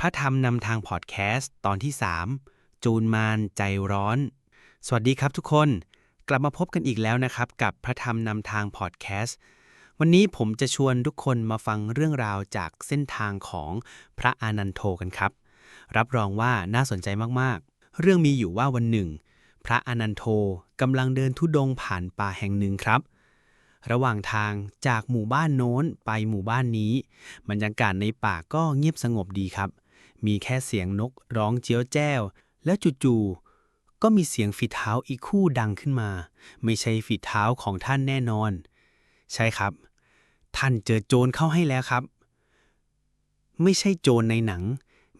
พระธรรมนำทางพอดแคสต์ตอนที่ 3 จูนมานใจร้อน สวัสดีครับทุกคน กลับมาพบกันอีกแล้วนะครับ กับพระธรรมนำทางพอดแคสต์วันนี้ผมจะชวนทุกคนมาฟังเรื่องราวจากเส้นทางของพระอานันโทกันครับ รับรองว่าน่าสนใจมากๆ เรื่องมีอยู่ว่าวันหนึ่ง พระอานันโทกำลังเดินทุดงค์ผ่านป่าแห่งหนึ่งครับระหว่างทางจากหมู่บ้านโน้นไปหมู่บ้านนี้ บรรยากาศในป่าก็เงียบสงบดีครับ มีแค่เสียงนกร้องเจียวแจ้ว แล้วจู่ๆ ก็มีเสียงฝีเท้าอีกคู่ดังขึ้นมา ไม่ใช่ฝีเท้าของท่านแน่นอน ใช่ครับ ท่านเจอโจรเข้าให้แล้วครับ ไม่ใช่โจรในหนัง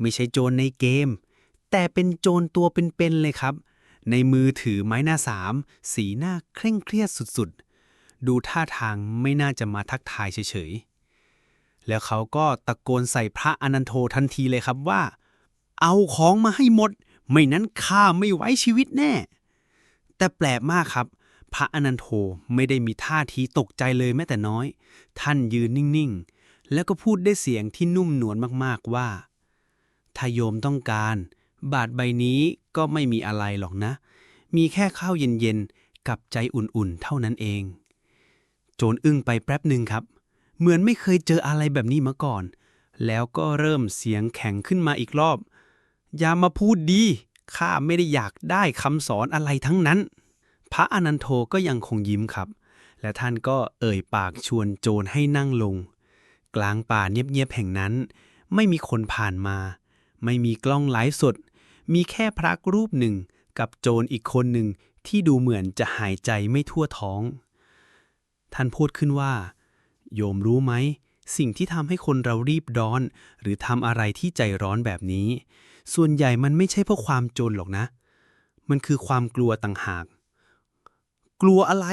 ไม่ใช่โจรในเกม แต่เป็นโจรตัวเป็นๆเลยครับ ในมือถือไม้หน้าสาม สีหน้าเคร่งเครียดสุดๆ ดูท่าทางไม่น่าจะมาทักทายเฉยๆ แล้วเขาก็ตะโกนใส่พระอนันโททันทีเลยครับว่า เอาของมาให้หมด ไม่นั้นข้าไม่ไว้ชีวิตแน่ แต่แปลกมากครับ พระอนันโทไม่ได้มีท่าทีตกใจเลยแม้แต่น้อย ท่านยืนนิ่งๆ แล้วก็พูดได้เสียงที่นุ่มนวลมากๆว่าถ้าโยมต้องการ บาทใบนี้ก็ไม่มีอะไรหรอกนะ มีแค่ข้าวเย็นๆกับใจอุ่นๆเท่านั้นเอง โจรอึ้งไปแป๊บหนึ่งครับ เหมือนไม่เคยเจออะไรแบบนี้มาก่อน แล้วก็เริ่มเสียงแข็งขึ้นมาอีกรอบ อย่ามาพูดดี ข้าไม่ได้อยากได้คำสอนอะไรทั้งนั้น พระอนันโทก็ยังคงยิ้มครับ และท่านก็เอ่ยปากชวนโจรให้นั่งลง กลางป่าเงียบๆแห่งนั้น ไม่มีคนผ่านมา ไม่มีกล้องไลฟ์สด มีแค่พระรูปหนึ่งกับโจรอีกคนหนึ่งที่ดูเหมือนจะหายใจไม่ทั่วท้อง ท่านพูดขึ้นว่า โยมรู้ไหม สิ่งที่ทำให้คนเรารีบร้อน หรือทำอะไรที่ใจร้อนแบบนี้ ส่วนใหญ่มันไม่ใช่เพราะความจนหรอกนะ มันคือความกลัวต่างหาก กลัวอะไร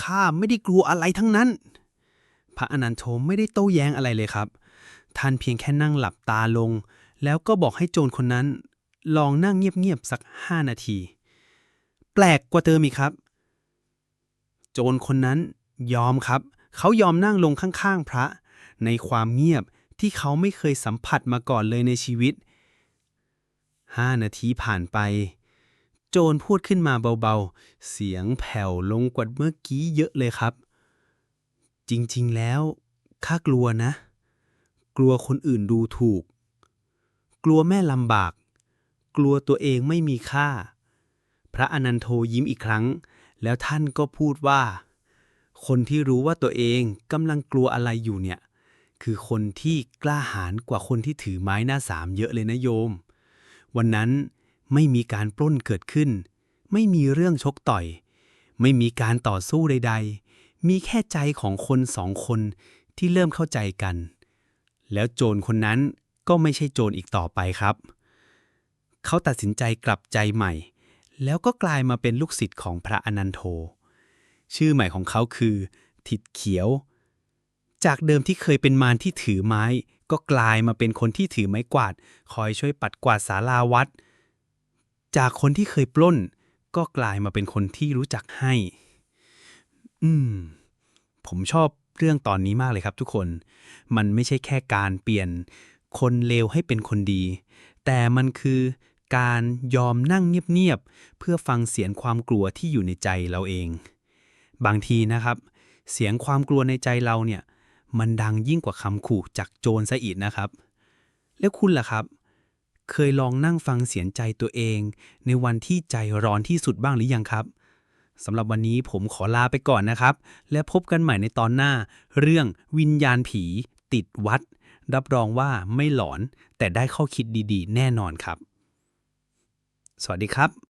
ข้าไม่ได้กลัวอะไรทั้งนั้น พระอนันโทไม่ได้โต้แย้งอะไรเลยครับ ท่านเพียงแค่นั่งหลับตาลง แล้วก็บอกให้โจรคนนั้น ลองนั่งเงียบๆสักห้านาที แปลกกว่าเติมอีกครับ โจรคนนั้นยอมครับ เขายอมนั่งลงข้างๆพระ ในความเงียบที่เขาไม่เคยสัมผัสมาก่อนเลยในชีวิตห้านาทีผ่านไป โจรพูดขึ้นมาเบาๆ เสียงแผ่วลงกว่าเมื่อกี้เยอะเลยครับ จริงๆแล้วข้ากลัวนะ กลัวคนอื่นดูถูก กลัวแม่ลำบาก กลัวตัวเองไม่มีค่า พระอนันโทยิ้มอีกครั้ง แล้วท่านก็พูดว่า คนที่รู้ว่าตัวเองกำลังกลัวอะไรอยู่เนี่ย คือคนที่กล้าหาญกว่าคนที่ถือไม้หน้าสามเยอะเลยนะโยม วันนั้นไม่มีการปล้นเกิดขึ้น ไม่มีเรื่องชกต่อย ไม่มีการต่อสู้ใด ๆ มีแค่ใจของคนสองคนที่เริ่มเข้าใจกัน แล้วโจรคนนั้นก็ไม่ใช่โจรอีกต่อไปครับ เขาตัดสินใจกลับใจใหม่ แล้วก็กลายมาเป็นลูกศิษย์ของพระอนันโท ชื่อใหม่ของเขาคือทิดเขียว จากเดิมที่เคยเป็นมารที่ถือไม้ ก็กลายมาเป็นคนที่ถือไม้กวาด คอยช่วยปัดกวาดศาลาวัด จากคนที่เคยปล้น ก็กลายมาเป็นคนที่รู้จักให้ อืม ผมชอบเรื่องตอนนี้มากเลยครับทุกคน มันไม่ใช่แค่การเปลี่ยนคนเลวให้เป็นคนดี แต่มันคือการยอมนั่งเงียบๆ เพื่อฟังเสียงความกลัวที่อยู่ในใจเราเอง บางทีนะครับ เสียงความกลัวในใจเราเนี่ยมันดังยิ่งกว่าคำขู่จากโจรซะอีกนะครับ แล้วคุณล่ะครับ เคยลองนั่งฟังเสียงใจตัวเอง ในวันที่ใจร้อนที่สุดบ้างหรือยังครับสำหรับวันนี้ผมขอลาไปก่อนนะครับ และพบกันใหม่ในตอนหน้า เรื่องวิญญาณผี ติดวัด รับรองว่าไม่หลอน แต่ได้ข้อคิดดีๆ แน่นอนครับ สวัสดีครับ